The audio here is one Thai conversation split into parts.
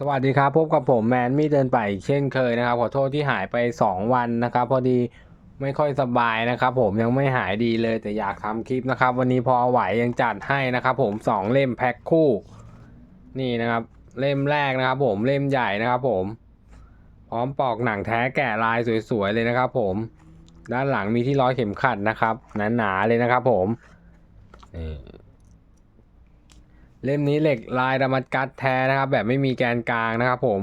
สวัสดีครับพบกับผมแมนมี่เดินไปอีกเช่นเคยนะครับ ขอโทษที่หายไป 2 วันนะครับ พอดีไม่ค่อยสบายนะครับ ผมยังไม่หายดีเลยแต่อยากทำคลิปนะครับ วันนี้พอไหวยังจัดให้นะครับ ผม 2 เล่มแพ็คคู่ นี่นะครับ เล่มแรกนะครับ ผมเล่มใหญ่นะครับ ผม พร้อมปอกหนังแท้แกะลายสวยๆเลยนะครับ ผม ด้านหลังมีที่ร้อยเข็มขัดนะครับหนาๆเลยนะครับ ผมนี่ เล่มนี้เหล็กลายดามัดกัดแท้นะครับ แบบไม่มีแกนกลางนะครับ ผม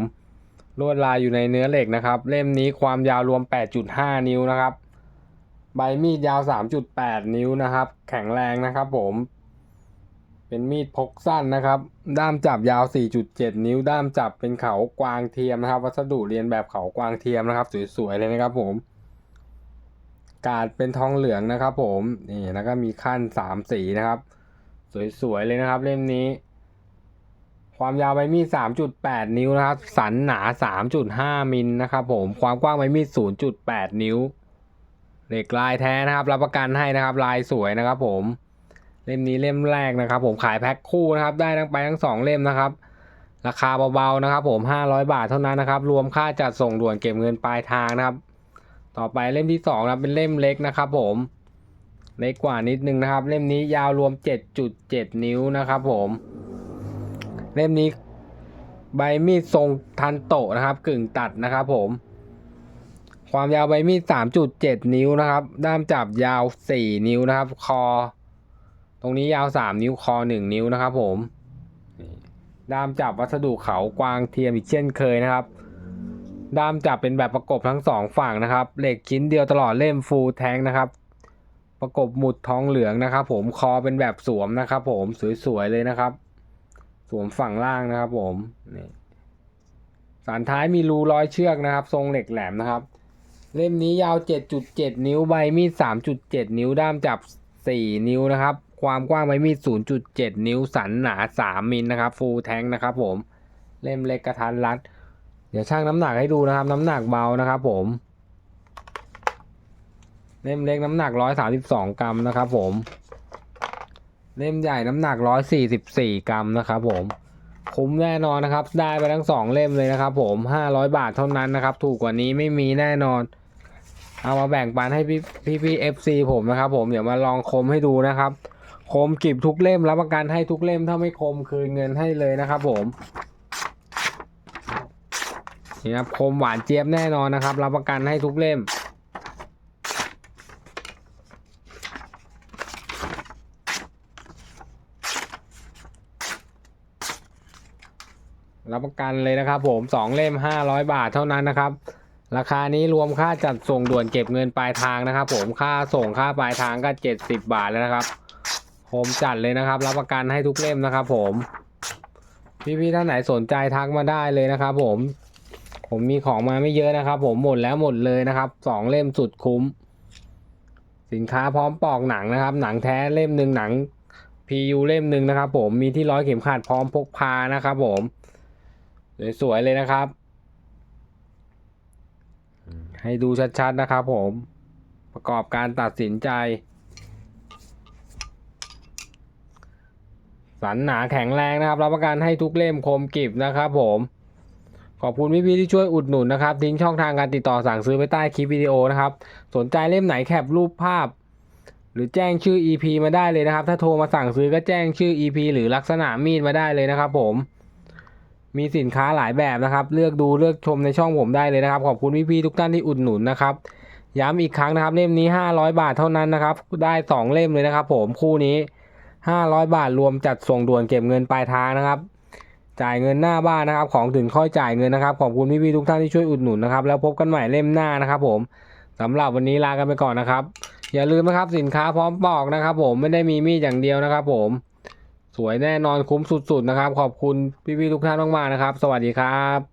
ลวดลายอยู่ในเนื้อเหล็กนะครับ เล่มนี้ความยาวรวม 8.5 นิ้วนะครับ ใบมีดยาว 3.8 นิ้วนะครับ แข็งแรงนะครับ ผม เป็นมีดพกสั้นนะครับ ด้ามจับยาว 4.7 นิ้ว ด้ามจับเป็นเขากวางเทียมนะครับ วัสดุเรียนแบบเขากวางเทียมนะครับ สวยๆเลยนะครับ ผมกาดเป็นทองเหลืองนะครับ ผมนี่แล้วก็มีขั้นสามสีนะครับ สวยๆเลยนะครับ เล่มนี้ ความยาวใบมีด 3.8 นิ้วนะครับ สันหนา 3.5 มิลนะครับผม ความกว้างใบมีด 0.8 นิ้ว เหล็กลายแท้นะครับ รับประกันให้นะครับ ลายสวยนะครับ ผม เล่มนี้เล่มแรกนะครับ ผมขายแพ็คคู่นะครับ ได้ทั้งไปทั้งสองเล่มนะครับ ราคาเบาๆนะครับผม 500 บาทเท่านั้นนะครับ รวมค่าจัดส่งด่วนเก็บเงินปลายทางนะครับ ต่อไปเล่มที่สองนะเป็นเล่มเล็กนะครับ ผม เล็กกว่านิดนึงนะครับ เล่มนี้ยาวรวม 7.7 นิ้วนะครับผม เล่มนี้ใบมีดทรงทันโตนะครับ กึ่งตัดนะครับผม ความยาวใบมีด 3.7 นิ้วนะครับ ด้ามจับยาว 4 นิ้วนะครับ คอ ตรงนี้ยาว 3 นิ้วคอ 1 นิ้วนะครับ ผม ด้ามจับวัสดุเขากวางเทียมอีกเช่นเคยนะครับด้ามจับเป็นแบบประกบทั้งสองฝั่งนะครับ เหล็กชิ้นเดียวตลอดเล่มฟูลแท้งนะครับ ประกบหมุดทองเหลืองนะครับ ผมคอเป็นแบบสวมนะครับ ผมสวยๆเลยนะครับ สวมฝั่งล่างนะครับ ผมนี่สันท้ายมีรูร้อยเชือกนะครับ ทรงเหล็กแหลมนะครับ เล่มนี้ยาว 7.7 นิ้วใบมีด 3.7 นิ้วด้ามจับ 4 นิ้วนะครับ ความกว้างใบมีด 0.7 นิ้วสันหนา 3 มิลนะครับ ฟูลแทงนะครับผมเล่มเล็กกระทันรัด เดี๋ยวชั่งน้ำหนักให้ดูนะครับ น้ำหนักเบานะครับผม เล่มเล็กน้ำหนัก132กรัมนะครับผม เล่มใหญ่น้ำหนัก144กรัมนะครับผมคุ้มแน่นอนนะครับ ได้ไปทั้งสองเล่มเลยนะครับผม500บาทเท่านั้นนะครับ ถูกกว่านี้ไม่มีแน่นอน เอามาแบ่งปันให้พี่พี่พี่เอฟซีผมนะครับ ผมเดี๋ยวมาลองคมให้ดูนะครับ คมกริบทุกเล่มรับประกันให้ทุกเล่มถ้าไม่คมคืนเงินให้เลยนะครับ ผมนี่ครับคมหวานเจี๊ยบแน่นอนนะครับ รับประกันให้ทุกเล่ม รับประกันเลยนะครับ ผมสองเล่มห้าร้อยบาทเท่านั้นนะครับ ราคานี้รวมค่าจัดส่งด่วนเก็บเงินปลายทางนะครับ ผมค่าส่งค่าปลายทางก็เจ็ดสิบบาทแล้วนะครับ ผมจัดเลยนะครับ รับประกันให้ทุกเล่มนะครับ ผมพี่ๆท่านไหนสนใจทักมาได้เลยนะครับ ผม ผมมีของมาไม่เยอะนะครับ ผมหมดแล้วหมดเลยนะครับสองเล่มสุดคุ้ม สินค้าพร้อมปอกหนังนะครับ หนังแท้เล่มหนึ่งหนัง PU เล่มหนึ่งนะครับ ผมมีที่ร้อยเข็มขัดพร้อมพกพานะครับ ผม สวยๆเลยนะครับ ให้ดูชัดๆนะครับผมประกอบการตัดสินใจ สันหนาแข็งแรงนะครับรับประกันให้ทุกเล่มคมกริบนะครับผมขอบคุณพี่ๆที่ช่วยอุดหนุนนะครับทิ้งช่องทางการติดต่อสั่งซื้อไปใต้คลิปวิดีโอนะครับ สนใจเล่มไหนแคปรูปภาพ หรือแจ้งชื่อ EP มาได้เลยนะครับ ถ้าโทรมาสั่งซื้อก็แจ้งชื่อ EP หรือลักษณะมีดมาได้เลยนะครับผม มีสินค้าหลายแบบนะครับ เลือกดูเลือกชมในช่องผมได้เลยนะครับ ขอบคุณพี่ๆทุกท่านที่อุดหนุนนะครับย้ำอีกครั้งนะครับเล่มนี้ 500 บาทเท่านั้นนะครับ ได้สองเล่มเลยนะครับ ผมคู่นี้ 500 บาทรวมจัดส่งด่วนเก็บเงินปลายทางนะครับ จ่ายเงินหน้าบ้านนะครับ ของถึงค่อยจ่ายเงินนะครับขอบคุณพี่ๆทุกท่านที่ช่วยอุดหนุนนะครับแล้วพบกันใหม่เล่มหน้านะครับ ผมสำหรับวันนี้ลากันไปก่อนนะครับ อย่าลืมนะครับสินค้าพร้อมปอกนะครับ ผมไม่ได้มีมีดอย่างเดียวนะครับ ผม สวยแน่นอนคุ้มสุดๆนะครับ ขอบคุณพี่ๆทุกท่านมากๆนะครับ สวัสดีครับ